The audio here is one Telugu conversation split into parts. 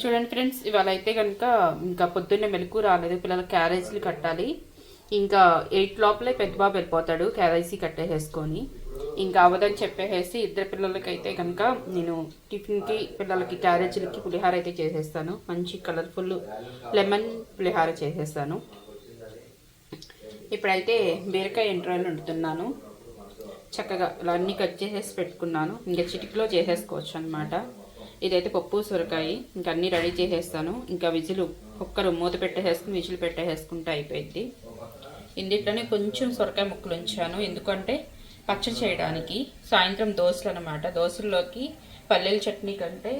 చూడండి ఫ్రెండ్స్ ఇవాళ అయితే కనుక ఇంకా పొద్దున్నే మెలకు రాలేదు. పిల్లల క్యారేజీలు కట్టాలి. ఇంకా ఎయిట్ లోపలే పెద్ద బాబు వెళ్ళిపోతాడు క్యారేజీ కట్టేసేసుకొని. ఇంకా అవదని చెప్పేసి ఇద్దరు పిల్లలకైతే కనుక నేను టిఫిన్కి పిల్లలకి క్యారేజీలకి పులిహార అయితే చేసేస్తాను. మంచి కలర్ఫుల్ లెమన్ పులిహార చేసేస్తాను. ఇప్పుడైతే బీరకాయ ఎంట్రాయిలు వండుతున్నాను. చక్కగా ఇలా అన్నీ కట్ చేసేసి పెట్టుకున్నాను. ఇంకా చిటికలో చేసేసుకోవచ్చు అనమాట ఇదైతే పప్పు సొరకాయ ఇంకా అన్నీ రెడీ చేసేస్తాను. ఇంకా విజిలు కుక్కరు మూత పెట్టేసేసుకుని విజిల్ పెట్టేసేసుకుంటే అయిపోయింది ఇందిట్లోనే కొంచెం సొరకాయ ముక్కలు ఉంచాను. ఎందుకంటే పచ్చడి చేయడానికి సాయంత్రం దోశలు అనమాట దోశల్లోకి పల్లెల చట్నీ కంటే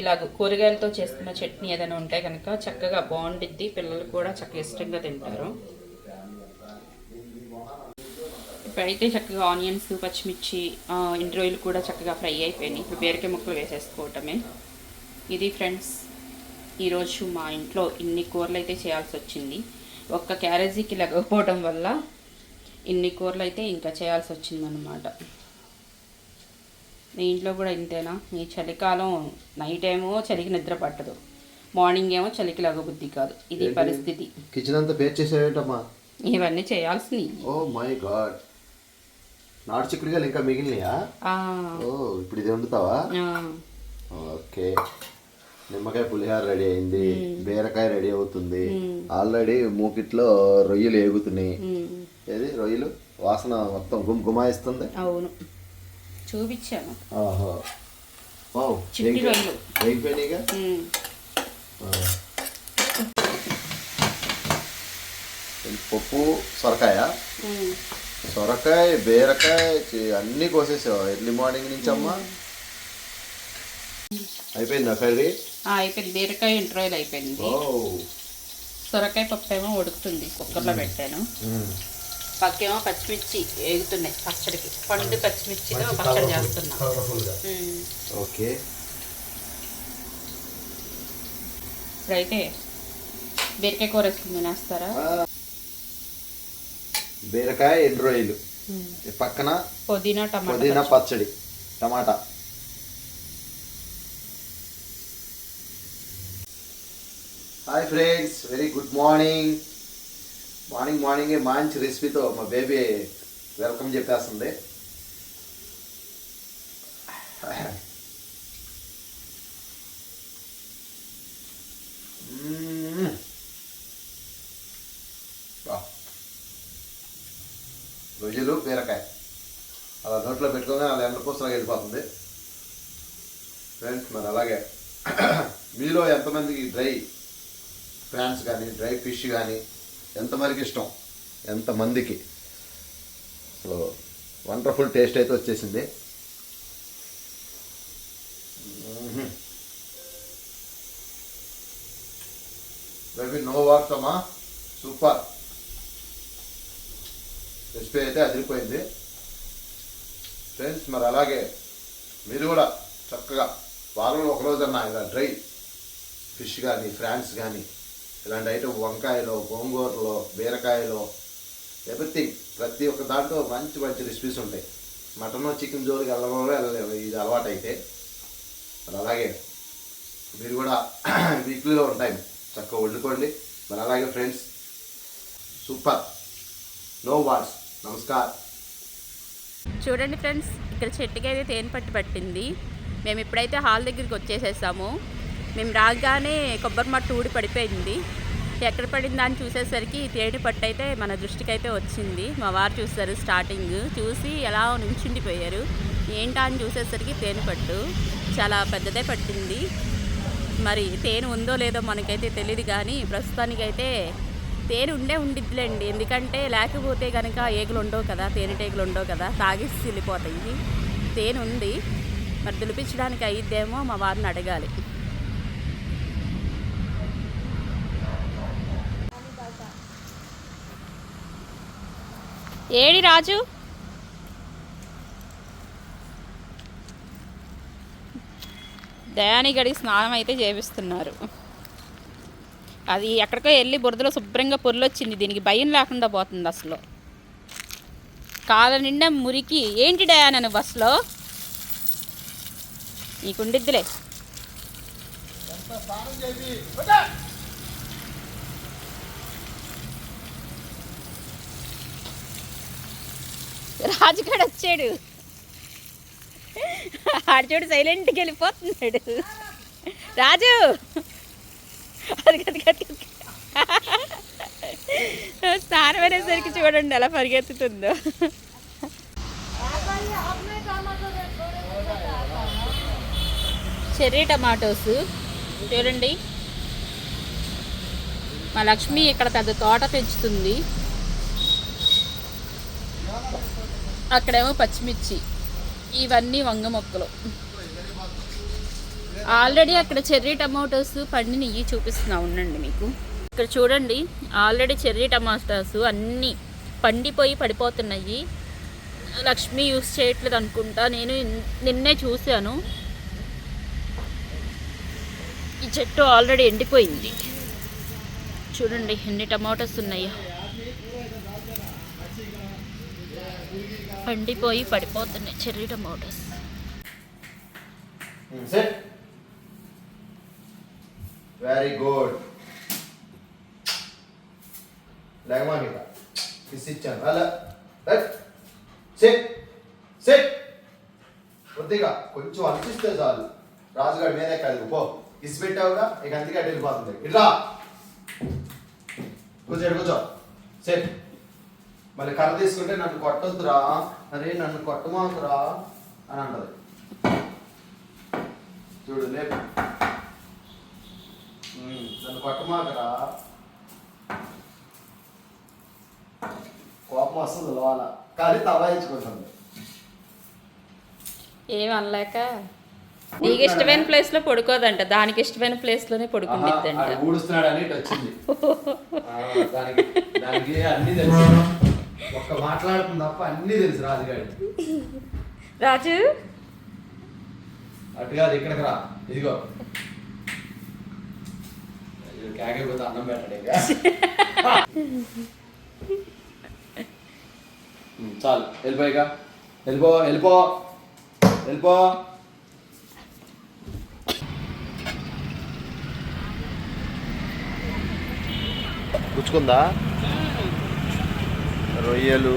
ఇలాగ కూరగాయలతో చేస్తున్న చట్నీ ఏదైనా ఉంటే కనుక చక్కగా బాగుండిద్ది. పిల్లలు కూడా చక్కగా ఇష్టంగా తింటారు. ఇప్పుడైతే చక్కగా ఆనియన్స్ పచ్చిమిర్చి ఆ, ఎండు రొయ్యలు కూడా చక్కగా ఫ్రై అయిపోయినాయి. ఇప్పుడు బీరకాయ ముక్కలు వేసేసుకోవటమే. ఇది ఫ్రెండ్స్ ఈరోజు మా ఇంట్లో ఇన్ని కూరలు అయితే చేయాల్సి వచ్చింది. ఒక్క క్యారేజీకి లెగకపోవడం వల్ల ఇన్ని కూరలు అయితే ఇంకా చేయాల్సి వచ్చిందనమాట మీ ఇంట్లో కూడా ఇంతేనా? ఈ చలికాలం నైట్ ఏమో చలికి నిద్ర పట్టదు. మార్నింగ్ ఏమో చలికి లగబుద్ధి కాదు. ఇది పరిస్థితి. కిచెన్ అంతా ఇవన్నీ చేయాల్సినవి ఓ మై గాడ్. నాటు చిక్కుడుగా ఇంకా మిగిలినాయా? ఓ ఇప్పుడు ఇది వండుతావా. ఓకే. నిమ్మకాయ పులిహార రెడీ అయింది. బీరకాయ రెడీ అవుతుంది. ఆల్రెడీ మూకిట్లో రొయ్యలు ఏగుతున్నాయి. ఏది? రొయ్యలు? వాసన మొత్తం గుమ్ గుమాయిస్తుంది అవును. చూపించాను. ఓహో. ఓ చిట్టి రొయ్యలు. వేగిపోయినాయిగా ఉమ్, ఆ. పప్పు సొరకాయ. సొరకాయ బీరకాయ అన్నీ కోసేసావు? ఎర్లీ మార్నింగ్ నుంచి అమ్మా? అయిపోయిందా కర్రీ? ఆ, అయిపోయింది. బీరకాయ ఇంట్రాయిల్ అయిపోయింది. ఓ సొరకాయ పప్పు ఏమో ఉడుకుతుంది. కుక్కర్లో పెట్టాను. పక్కేమో పచ్చిమిర్చి వేగుతున్నాయి పచ్చడికి. పండు పచ్చిమిర్చితో పచ్చడి చేస్తున్నా. ఓకే. ఇప్పుడైతే బీరకాయ కూర వేసుకుని తినేస్తారా. బీరకాయ ఎండు రొయ్యలు. పక్కన పుదీనా టమాటా పుదీనా పచ్చడి టమాటా. Hi friends very good morning. Morning morning మంచి రెసిపీతో మా బేబీ వెల్కమ్ చెప్పేస్తుంది. రొయ్యలు బీరకాయ. అలా నోట్లో పెట్టుకుని అలా ఎండ పూసలాగా వెళ్ళిపోతుంది. ఫ్రెండ్స్ మరి అలాగే మీలో ఎంతమందికి డ్రై ప్రాన్స్ కానీ డ్రై ఫిష్ కానీ ఎంతమందికి ఇష్టం? ఎంతమందికి? సో వండర్ఫుల్ టేస్ట్ అయితే వచ్చేసింది. బేబీ నో వాక్స్ అమ్మా. సూపర్. రెసిపీ అయితే అదిరిపోయింది. ఫ్రెండ్స్ మరి అలాగే మీరు కూడా చక్కగా వారంలో ఒకరోజన్నా ఇలా డ్రై ఫిష్ కానీ ఫ్రాన్స్ కానీ ఇలాంటి ఐటమ్ వంకాయలో గోంగూరలో బీరకాయలో ఎవ్రీథింగ్ ప్రతి ఒక్క దాంట్లో మంచి మంచి రెసిపీస్ ఉంటాయి. మటన్ చికెన్ జోలికి వెళ్ళడం వెళ్ళలేము. ఇది అలవాటు అయితే మరి అలాగే మీరు కూడా వీక్లీలో ఉంటాయి. చక్కగా వండుకోండి. మరి అలాగే ఫ్రెండ్స్ సూపర్. నో వాట్స్ నమస్కార్. చూడండి ఫ్రెండ్స్ ఇక్కడ చెట్టుకి అయితే తేనె పట్టు పట్టింది. మేము ఇప్పుడైతే హాల్ దగ్గరికి వచ్చేసేసాము. మేము రాగానే కొబ్బరి మట్టు ఊడి పడిపోయింది. ఎక్కడ పడిందా అని చూసేసరికి తేనె పట్టు అయితే మన దృష్టికి అయితే వచ్చింది. మా వారు చూస్తారు స్టార్టింగ్. చూసి ఎలా నుంచుండిపోయారు ఏంటా అని చూసేసరికి తేనె పట్టు చాలా పెద్దదే పట్టింది. మరి తేనె ఉందో లేదో మనకైతే తెలియదు కానీ ప్రస్తుతానికైతే తేనె ఉండే ఉండిద్దిలేండి. ఎందుకంటే లేకపోతే కనుక ఏగులు ఉండవు కదా తేనెటేగులు ఉండవు కదా తాగేసి వెళ్ళిపోతాయి తేనె ఉంది మరి దులిపించడానికి అయిద్దేమో మా వారిని అడగాలి. ఏడి రాజు? దయాని గడికి స్నానం అయితే చేపిస్తున్నారు. అది ఎక్కడికో వెళ్ళి బురదలో శుభ్రంగా పొర్లొచ్చింది. దీనికి భయం లేకుండా పోతుంది అసలు. కాళ్ళ నిండా మురికి ఏంటి డయానను బస్సులో? నీకుండిద్దిలే. రాజుగాడు వచ్చాడు. ఆడు చూడు సైలెంట్కి వెళ్ళిపోతున్నాడు. రాజు! అది గది గది స్నానం అనేసరికి చూడండి ఎలా పరిగెత్తుతుందో. చెర్రీ టమాటోస్ చూడండి. మా లక్ష్మి ఇక్కడ పెద్ద తోట పెంచుతుంది. అక్కడేమో పచ్చిమిర్చి. ఇవన్నీ వంగ మొక్కలు. ఆల్రెడీ అక్కడ చెర్రీ టమాటోస్ పండినవి చూపిస్తున్నా ఉండండి మీకు. ఇక్కడ చూడండి ఆల్రెడీ చెర్రీ టమాటోస్ అన్నీ పండిపోయి పడిపోతున్నాయి. లక్ష్మి యూస్ చేయట్లేదు అనుకుంటా నేను నిన్నే చూశాను. ఈ చెట్టు ఆల్రెడీ ఎండిపోయింది. చూడండి ఎన్ని టమాటోస్ ఉన్నాయో. పండిపోయి పడిపోతున్నాయి cherry tomatoes. Hmm, set very good లేకమాకి kiss ఇచ్చాను అలా సెట్ సెట్ కొద్దిగా కొంచెం అనిపిస్తే చాలు. రాజుగారి మీదే కాదు. పో. ఇసి పెట్టావుగా ఇక అందుకే అటు వెళ్ళిపోతుంది. ఇట్లా కూర్చోడు కూర్చో సెట్ మళ్ళీ కర్ర తీసుకుంటే నన్ను కొట్టొద్దురా. అరే నన్ను కొట్టమాకురా అని అంటది. చూడు లేపు. నన్ను కొట్టమాకరా? కోపం వస్తుంది లోన కానీ తవాయించుకుంటుంది ఏం అనలేక? నీకు ఇష్టమైన ప్లేస్లో పడుకోదంట. దానికి ఇష్టమైన ప్లేస్లోనే పడుకుండిద్దంట. ఆడు ఊడుస్తున్నాడు అని వచ్చింది. దానికి దానికి అన్ని తెలుసు. ఒక్క మాట్లాడుతుంది తప్ప అన్ని తెలుసు రాజుగాడి. రాజు? అటు కాదు ఇక్కడికి రా. ఇదిగో. కేకైపోతే అన్నం పెట్టాడు చాలు. వెళ్ళిపోయిగా వెళ్ళిపో వెళ్ళిపో. వెళ్ళిపో. గుచ్చుకుందా? రొయ్యలు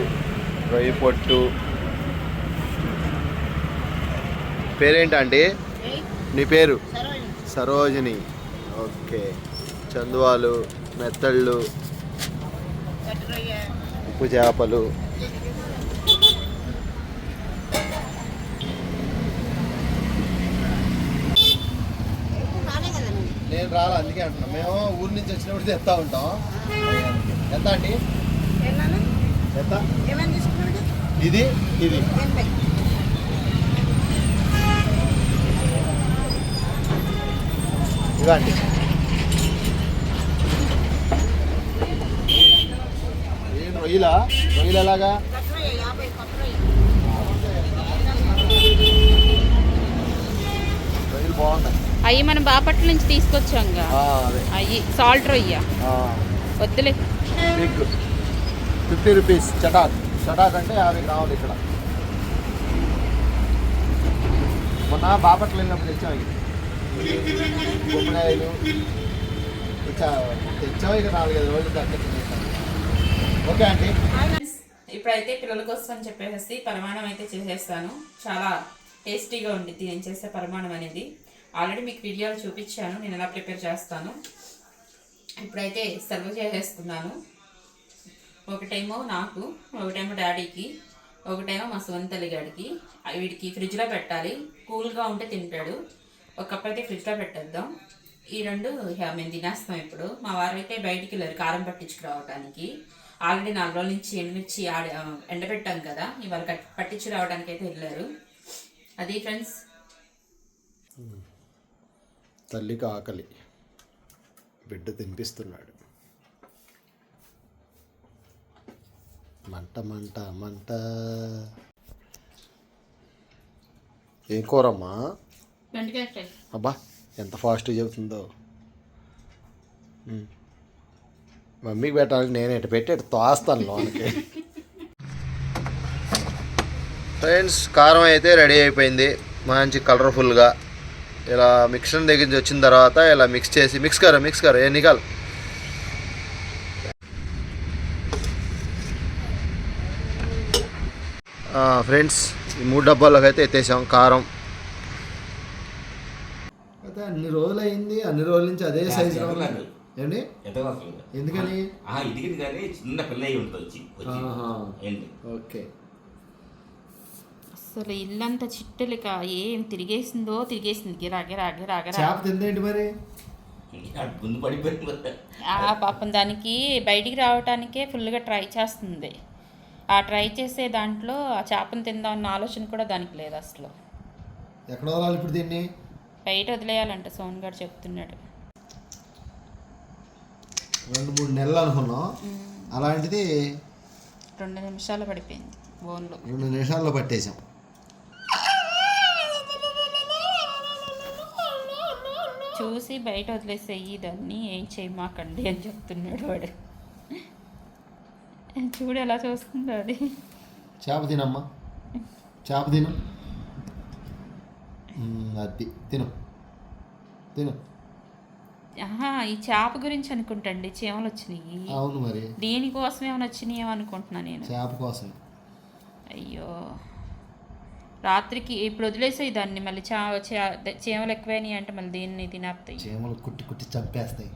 రొయ్య పొట్టు. పేరేంటండి? నీ పేరు? సరోజిని. ఓకే. చందువాలు మెత్తళ్ళు ఉప్పు చేపలు నేను రాలా అందుకే అంటున్నా. మేము ఊరి నుంచి వచ్చినప్పుడు తెస్తా ఉంటాం. ఎంత అండి? ఎంత? ఇది ఇది. ఇవ్వండి. రొయ్యలా రొయ్యలు ఎలాగా రొయ్యలు బాగున్నాయి. అవి మనం బాపట్ల నుంచి అదే. అవి సాల్ట్ రొయ్య. వద్దులే. Fifty rupees చటాక్. చటాక్ అంటే యాభై గ్రాములు ఇక్కడ. మొన్న బాపట్ల వెళ్ళినప్పుడు తెచ్చాం ఇక. గుమ్మడికాయలు తెచ్చా- తెచ్చాం ఇక నాలుగైదు రోజులు తినేసాం ఓకే అండి ఇప్పుడైతే పిల్లల కోసం అని చెప్పేసి పరిమాణం అయితే చేసేస్తాను. చాలా టేస్టీగా ఉండిద్ది నేను చేసే పరిమాణం అనేది. ఆల్రెడీ మీకు వీడియోలు చూపించాను నేను ఎలా ప్రిపేర్ చేస్తాను. ఇప్పుడైతే సర్వ్ చేసేస్తున్నాను. ఒకటేమో నాకు ఒకటేమో డాడీకి ఒకటేమో మా సువంతలి గాడికి వీడికి ఫ్రిడ్జ్లో పెట్టాలి. కూల్గా ఉంటే తింటాడు ఒక కప్ అయితే ఫ్రిడ్జ్లో పెట్టేద్దాం. ఈ రెండు మేము తినేస్తాం ఇప్పుడు. మా వారు అయితే బయటికి వెళ్ళారు కారం పట్టించుకురావడానికి ఆల్రెడీ నాలుగు రోజుల నుంచి ఎండుమిర్చి ఆడ ఎండబెట్టాం కదా. ఇవాళ కట్ పట్టించి రావడానికి అయితే వెళ్ళారు. అది ఫ్రెండ్స్. తల్లికి ఆకలి. బిడ్డ తినిపిస్తున్నాడు. మంట మంట మంట. ఏం కూరమ్మా? అబ్బా ఎంత ఫాస్ట్ చెబుతుందో. మమ్మీకి పెట్టడానికి నేను ఎటు పెట్టి ఎటు తోస్తాను లోనికి. ఫ్రెండ్స్ కారం అయితే రెడీ అయిపోయింది. మంచి కలర్ఫుల్గా. ఇలా మిక్సర్ దగ్గర నుంచి వచ్చిన తర్వాత ఇలా మిక్స్ చేసి మిక్స్ కర మిక్స్ కర ఏ నికాల్ ఫ్రెండ్స్ ఈ మూడు డబ్బాల్లోకి అయితే ఎత్తేసాం కారం. అయితే అన్ని రోజులు అయింది అన్ని రోజుల నుంచి అదే సైజు ఎందుకని? ఆ, ఇదిగింది కానీ చిన్న పిల్ల అయి ఉంటుంది వచ్చి. ఏంటి? ఓకే. అసలు ఇల్లంతా చిట్టలిక ఏం తిరిగేసిందో తిరిగేసింది. గిరా గిరా గిరా గిరా. చేప తిందేంటి మరి? ముందు పడిపోయింది. ఆ పాపం దానికి బయటికి రావటానికే ఫుల్గా ట్రై చేస్తుంది. ఆ ట్రై చేసే దాంట్లో ఆ చేపను తిందామన్న ఆలోచన కూడా దానికి లేదు అసలు. ఎక్కడ ఇప్పుడు దీన్ని. బయట వదిలేయాలంట సోన్ గారు చెప్తున్నాడు. రెండు మూడు నెలలు అనుకున్నాం. అలాంటిది రెండు నిమిషాలు పడిపోయింది బోన్లో. రెండు నిమిషాల్లో పట్టేశాం. చూసి బయట వదిలేసేయి దాన్ని ఏం చేయమాకండి అని చెప్తున్నాడు వాడు. చూడు ఎలా చూస్తుందో అది. చేప తినమ్మా. చేప తిను. అది తిను. తిను. ఈ చేప గురించి అనుకుంటండి చీమలు వచ్చినాయి అవును మరి. దీనికోసం ఏమైనా వచ్చినాయేమో అనుకుంటున్నా నేను. చేప కోసం అయ్యో. రాత్రికి ఇప్పుడు వదిలేసాయి దాన్ని మళ్ళీ చీమలు ఎక్కువైనాయి అంటే మళ్ళీ దీన్ని తినేస్తాయి చీమలు కుట్టి కుట్టి చంపేస్తాయి.